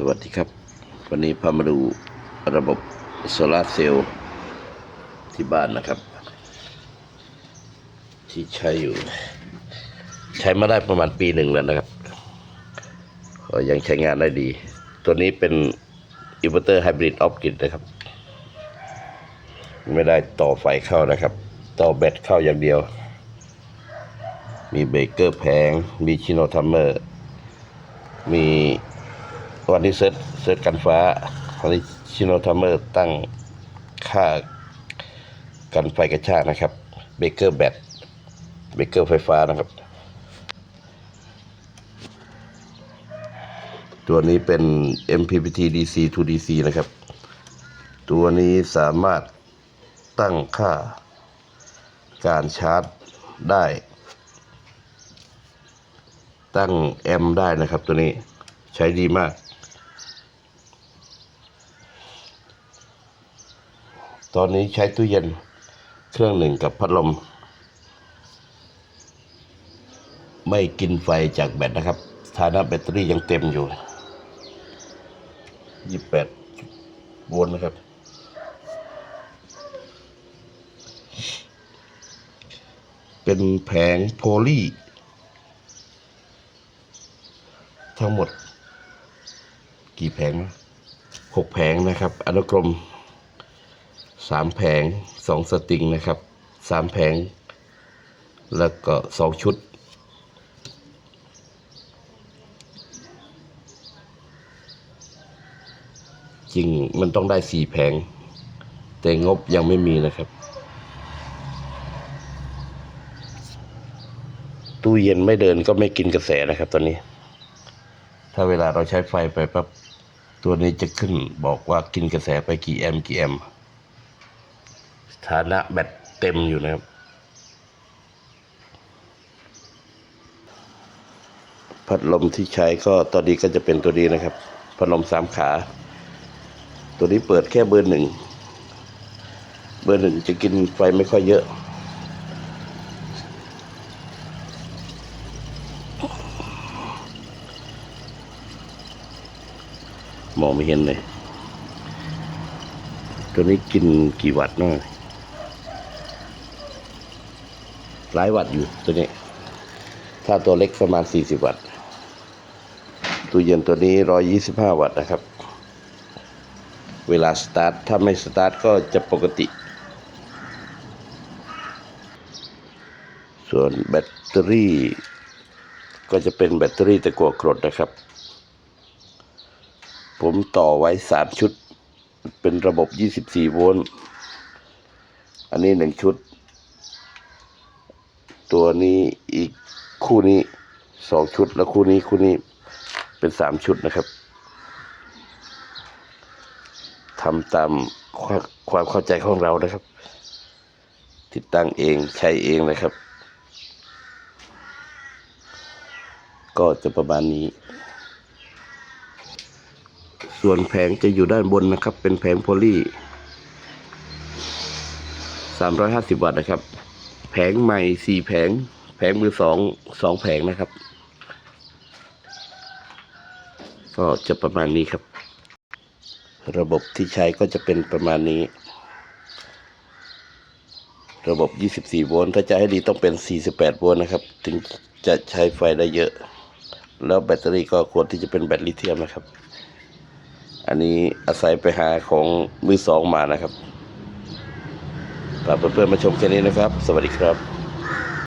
สวัสดีครับ วันนี้พามาดูระบบโซลาร์เซลล์ที่บ้านนะครับ ที่ใช้อยู่ ใช้มาได้ประมาณปีหนึ่งแล้วนะครับก็ยังใช้งานได้ดี ตัวนี้เป็นอินเวอร์เตอร์ไฮบริดออฟกิดนะครับ ไม่ได้ต่อไฟเข้านะครับ ต่อแบตเข้าอย่างเดียว มีเบรกเกอร์แผง มีชิโนทัมเมอร์ มี วันนี้เซตเซตกันฟ้าวันนี้ชิโนทัมเมอร์ตั้งค่ากันไฟกระชากนะครับ เบเกอร์แบตเบเกอร์ไฟฟ้านะครับ ตัวนี้เป็น MPPT DC to DC นะครับ ตัวนี้สามารถตั้งค่าการชาร์จได้ ตั้งแอมได้นะครับตัวนี้ใช้ดีมาก ตอนนี้ใช้ตู้เย็นเครื่องหนึ่งกับพัดลม ไม่กินไฟจากแบตนะครับฐานะแบตเตอรี่ยังเต็มอยู่28โวลต์นะครับ เป็นแผงโพลีทั้งหมด กี่แผงนะหกแผงนะครับ อนุกรม สามแผงสองสติงนะครับสามแผง แล้วก็สองชุด จริงมันต้องได้สี่แผง แต่งบยังไม่มีนะครับ ตู้เย็นไม่เดินก็ไม่กินกระแสนะครับตอนนี้ ถ้าเวลาเราใช้ไฟไปปั๊บตัวนี้จะขึ้นบอกว่ากินกระแสไปกี่แอมป์กี่แอมป์ ฐานะแบตเต็มอยู่นะครับ พัดลมที่ใช้ก็ตอนนี้ก็จะเป็นตัวนี้นะครับ พัดลมสามขา ตัวนี้เปิดแค่เบอร์หนึ่ง เบอร์หนึ่งจะกินไฟไม่ค่อยเยอะมองไม่เห็นเลย ตัวนี้กินกี่วัตต์เนาะ หลายวัตต์อยู่ตัวนี้ ถ้าตัวเล็กประมาณ 40 วัตต์ตู้เย็นตัวนี้ 125 วัตต์นะครับ เวลาสตาร์ท ถ้าไม่สตาร์ทก็จะปกติ ส่วนแบตเตอรี่ ก็จะเป็นแบตเตอรี่ตะกั่วกรดนะครับ ผมต่อไว้สามชุด เป็นระบบ 24 โวลต์ อันนี้หนึ่งชุด ตัวนี้อีกคู่นี้สองชุดแล้วคู่นี้คู่นี้เป็นสามชุดนะครับทำตามความเข้าใจของเรานะครับ ติดตั้งเองใช้เองนะครับ ก็จะประมาณนี้ ส่วนแผงจะอยู่ด้านบนนะครับ เป็นแผงโพลี350 วัตต์นะครับ งใหม่สี่แผง แผงมือสองสองแผงนะครับ ก็จะประมาณนี้ครับ ระบบที่ใช้ก็จะเป็นประมาณนี้ ระบบ 24 โวลต์ถ้าจะให้ดีต้องเป็น 48 โวลต์นะครับ ถึงจะใช้ไฟได้เยอะ แล้วแบตเตอรี่ก็ควรที่จะเป็นแบตลิเธียมนะครับ อันนี้อาศัยไปหาของมือสองมานะครับ ฝากเพื่อนๆมาชมแค่นี้นะครับ สวัสดีครับ